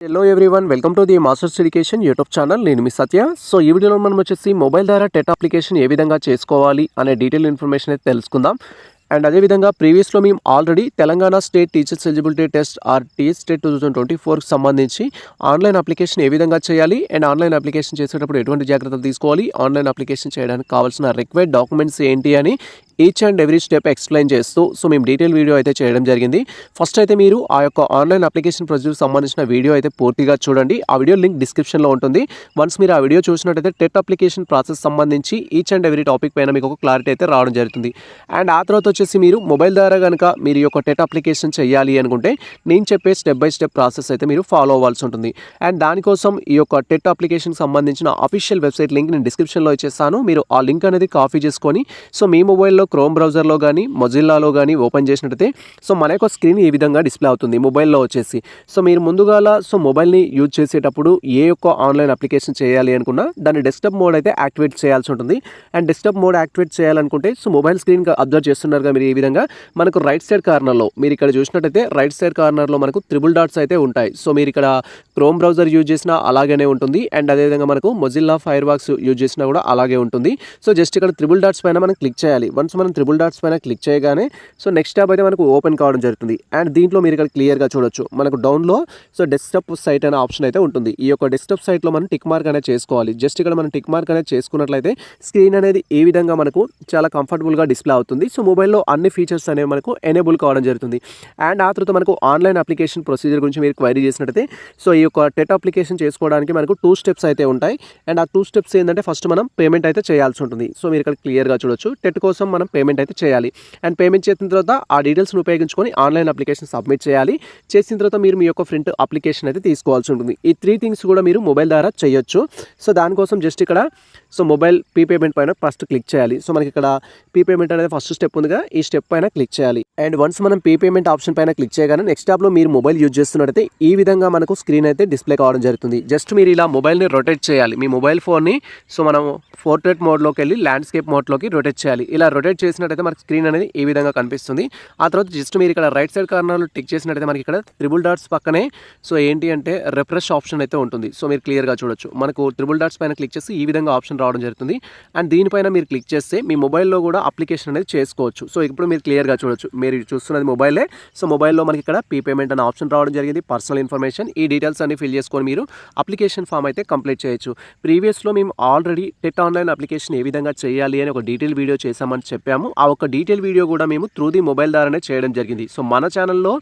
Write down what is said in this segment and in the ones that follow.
Hello everyone welcome to the masters education YouTube channel నేను మీ సత్య. So ఈ వీడియోలో మనం వచ్చేసి మొబైల్ ద్వారా టెట్ అప్లికేషన్ ఏ విధంగా చేసుకోవాలి అనే డీటెయిల్ ఇన్ఫర్మేషన్ అయితే తెలుసుకుందాం. అండ్ అదేవిధంగా ప్రీవియస్లో మేము already Telangana state teachers eligibility test or TS state two thousand twenty ఫోర్కి సంబంధించి ఆన్లైన్ అప్లికేషన్ ఏ విధంగా చేయాలి అండ్ ఆన్లైన్ అప్లికేషన్ చేసేటప్పుడు ఎటువంటి జాగ్రత్తలు తీసుకోవాలి ఆన్లైన్ అప్లికేషన్ చేయడానికి కావాల్సిన రిక్వైర్డ్ డాక్యుమెంట్స్ ఏంటి అని each and every step explain చేస్తూ సో మేము డీటెయిల్ వీడియో అయితే చేయడం జరిగింది. ఫస్ట్ అయితే మీరు ఆ యొక్క ఆన్లైన్ అప్లికేషన్ ప్రొసీజర్ సంబంధించిన వీడియో అయితే పూర్తిగా చూడండి. ఆ వీడియో లింక్ డిస్క్రిప్షన్లో ఉంటుంది. వన్స్ మీరు ఆ వీడియో చూసినట్టయితే టెట్ అప్లికేషన్ ప్రాసెస్ సంబంధించి ఈచ్ అండ్ ఎవ్రీ టాపిక్ పైన మీకు ఒక క్లారిటీ అయితే రావడం జరుగుతుంది. అండ్ ఆ తర్వాత వచ్చేసి మీరు మొబైల్ ద్వారా కనుక మీరు ఈ యొక్క టెట్ అప్లికేషన్ చేయాలి అనుకుంటే నేను చెప్పే స్టెప్ బై స్టెప్ ప్రాసెస్ అయితే మీరు ఫాలో అవ్వాల్సి ఉంటుంది. అండ్ దానికోసం ఈ యొక్క టెట్ అప్లికేషన్ సంబంధించిన అఫీషియల్ వెబ్సైట్ లింక్ నేను డిస్క్రిప్షన్లో ఇచ్చేస్తాను. మీరు ఆ లింక్ అనేది కాపీ చేసుకొని సో మీ మొబైల్లో క్రోమ్ బ్రౌజర్లో కానీ మొజిల్లాలో కానీ ఓపెన్ చేసినట్టయితే సో మన యొక్క స్క్రీన్ ఈ విధంగా డిస్ప్లే అవుతుంది మొబైల్లో వచ్చేసి. సో మీరు ముందుగాల సో మొబైల్ని యూజ్ చేసేటప్పుడు ఏ యొక్క ఆన్లైన్ అప్లికేషన్ చేయాలి అనుకున్నా దాన్ని డెస్క్టాప్ మోడ్ అయితే యాక్టివేట్ చేయాల్సి ఉంటుంది. అండ్ డెస్క్టాప్ మోడ్ యాక్టివేట్ చేయాలనుకుంటే సో మొబైల్ స్క్రీన్ అబ్జర్వ్ చేస్తున్నారుగా మీరు ఈ విధంగా మనకు రైట్ సైడ్ కార్నర్లో మీరు ఇక్కడ చూసినట్టయితే రైట్ సైడ్ కార్నర్లో మనకు త్రిబుల్ డాట్స్ అయితే ఉంటాయి. సో మీరు ఇక్కడ క్రోమ్ బ్రౌజర్ యూజ్ చేసినా అలాగనే ఉంటుంది. అండ్ అదేవిధంగా మనకు మొజిల్లా ఫైర్ బాక్స్ యూజ్ చేసినా కూడా అలాగే ఉంటుంది. సో జస్ట్ ఇక్కడ త్రిబుల్ డాట్స్ పైన మనం క్లిక్ చేయాలి. వన్స్ మనం త్రిబుల్ డాట్స్ పైన క్లిక్ చేయగానే సో నెక్స్ట్ ట్యాబ్ అయితే మనకు ఓపెన్ కావడం జరుగుతుంది. అండ్ దీంట్లో మీరు ఇక్కడ క్లియర్గా చూడొచ్చు. మనకు డౌన్లో సో డెస్క్టాప్ సైట్ అనే ఆప్షన్ అయితే ఉంటుంది. ఈ యొక్క డెస్క్టాప్ సైట్లో మనం టిక్ మార్క్ అనేది చేసుకోవాలి. జస్ట్ ఇక్కడ మనం టిక్ మార్క్ అనేది చేసుకున్నట్లయితే స్క్రీన్ అనేది ఏ విధంగా మనకు చాలా కంఫర్టబుల్గా డిస్ప్లే అవుతుంది. సో మొబైల్లో అన్ని ఫీచర్స్ అనేవి మనకు ఎనేబుల్ కావడం జరుగుతుంది. అండ్ ఆ తర్వాత మనకు ఆన్లైన్ అప్లికేషన్ ప్రొసీజర్ గురించి మీరు క్వైరీ చేసినట్టయితే సో ఈ యొక్క టెట్ అప్లికేషన్ చేసుకోవడానికి మనకు టూ స్టెప్స్ అయితే ఉంటాయి. అండ్ ఆ టూ స్టెప్స్ ఏంటంటే ఫస్ట్ మనం పేమెంట్ అయితే చేయాల్సి ఉంటుంది. సో మీరు ఇక్కడ క్లియర్గా చూడొచ్చు. టెట్ కోసం మనం పేమెంట్ అయితే చేయాలి. అండ్ పేమెంట్ చేసిన తర్వాత ఆ డీటెయిల్స్ని ఉపయోగించుకొని ఆన్లైన్ అప్లికేషన్ సబ్మిట్ చేయాలి. చేసిన తర్వాత మీరు మీ యొక్క ఫ్రంట్ అప్లికేషన్ అయితే తీసుకోవాల్సి ఉంటుంది. ఈ త్రీ థింగ్స్ కూడా మీరు మొబైల్ ద్వారా చేయొచ్చు. సో దానికోసం జస్ట్ ఇక్కడ సో మొబైల్ పీ పేమెంట్ పైన ఫస్ట్ క్లిక్ చేయాలి. సో మనకి ఇక్కడ పీ పేమెంట్ అనేది ఫస్ట్ స్టెప్ ఉందిగా. ఈ స్టెప్ పైన క్లిక్ చేయాలి. అండ్ వన్స్ మనం పీ పేమెంట్ ఆప్షన్ పైన క్లిక్ చేయగానే నెక్స్ట్ టాప్లో మీరు మొబైల్ యూజ్ చేస్తున్నట్టయితే ఈ విధంగా మనకు స్క్రీన్ అయితే డిస్ప్లే కావడం జరుగుతుంది. జస్ట్ మీరు ఇలా మొబైల్ని రొటేట్ చేయాలి. మీ మొబైల్ ఫోన్ని సో మనం పోర్ట్రేట్ మోడ్లోకి వెళ్ళి ల్యాండ్స్కేప్ మోడ్లోకి రొటేట్ చేయాలి. ఇలా రొటేట్ చేసినట్టయితే మనకి స్క్రీన్ అనేది ఈ విధంగా కనిపిస్తుంది. ఆ తర్వాత జస్ట్ మీరు ఇక్కడ రైట్ సైడ్ కార్నర్లో టిక్ చేసినట్టయితే మనకి ఇక్కడ త్రిబుల్ డాట్స్ పక్కనే సో ఏంటి అంటే రిఫ్రెష్ ఆప్షన్ అయితే ఉంటుంది. సో మీరు క్లియర్గా చూడొచ్చు. మనకు త్రిబుల్ డాట్స్ పైన క్లిక్ చేసి ఈ విధంగా ఆప్షన్ రావడం జరుగుతుంది. అండ్ దీనిపైన మీరు క్లిక్ చేస్తే మీ మొబైల్లో కూడా అప్లికేషన్ అనేది చేసుకోవచ్చు. సో ఇప్పుడు మీరు క్లియర్గా చూడొచ్చు. మీరు చూస్తున్నది మొబైలే. సో మొబైల్లో మనకి ఇక్కడ పీ పేమెంట్ అనే ఆప్షన్ రావడం జరిగింది. పర్సనల్ ఇన్ఫర్మేషన్ ఈ డీటెయిల్స్ అన్ని ఫిల్ చేసుకొని మీరు అప్లికేషన్ ఫామ్ అయితే కంప్లీట్ చేయొచ్చు. ప్రీవియస్లో మేము ఆల్రెడీ టెట్ ఆన్లైన్ అప్లికేషన్ ఏ విధంగా చేయాలి అని ఒక డీటెయిల్ వీడియో చేశామని చెప్పాము. ఆ ఒక డీటెయిల్ వీడియో కూడా మేము త్రూ ది మొబైల్ ద్వారానే చేయడం జరిగింది. సో మన ఛానల్లో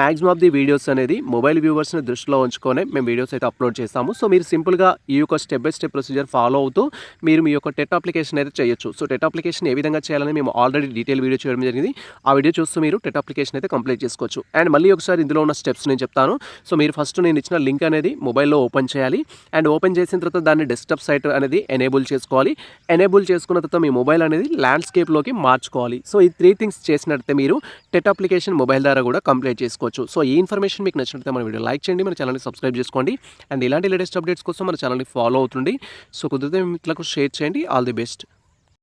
మ్యాక్సిమం ఆఫ్ ది వీడియోస్ అనేది మొబైల్ వ్యూవర్స్ని దృష్టిలో ఉంచుకొని మేము వీడియోస్ అయితే అప్లోడ్ చేస్తాము. సో మీరు సింపుల్గా ఈ యొక్క step by step procedure follow అవుతూ మీరు మీ యొక్క టెట్ అప్లికేషన్ అయితే చేయొచ్చు. సో టెట్ అప్లికేషన్ ఏ విధంగా చేయాలని మేము ఆల్రెడీ డీటెయిల్ వీడియో చేయడం జరిగింది. ఆ వీడియో చూస్తూ మీరు టెట్ అప్లికేషన్ అయితే కంప్లీట్ చేసుకోవచ్చు. అండ్ మళ్ళీ ఒకసారి ఇందులో ఉన్న స్టెప్స్ నేను చెప్తాను. సో మీరు ఫస్ట్ నేను ఇచ్చిన లింక్ అనేది మొబైల్లో ఓపెన్ చేయాలి. అండ్ ఓపెన్ చేసిన తర్వాత దాన్ని డెస్క్టాప్ సైట్ అనేది ఎనేబుల్ చేసుకోవాలి. ఎనేబుల్ చేసుకున్న తర్వాత మీ మొబైల్ అనేది ల్యాండ్స్కేప్లోకి మార్చుకోవాలి. సో ఈ త్రీ థింగ్స్ చేసినట్టే మీరు టెట్ అప్లికేషన్ మొబైల్ ద్వారా కూడా కంప్లీట్ చేసుకోవచ్చు. సో ఈ ఇన్ఫర్మేషన్ మీకు నచ్చినట్లయితే మన వీడియో లైక్ చేయండి మన ఛానల్ని సబ్స్క్రైబ్ చేసుకోండి. అండ్ ఇలాంటి లేటెస్ట్ అప్డేట్స్ కోసం మన ఛానల్ని ఫాలో అవుతుంది సో కుదిరితే నాకు షేర్ చేయండి. All the best.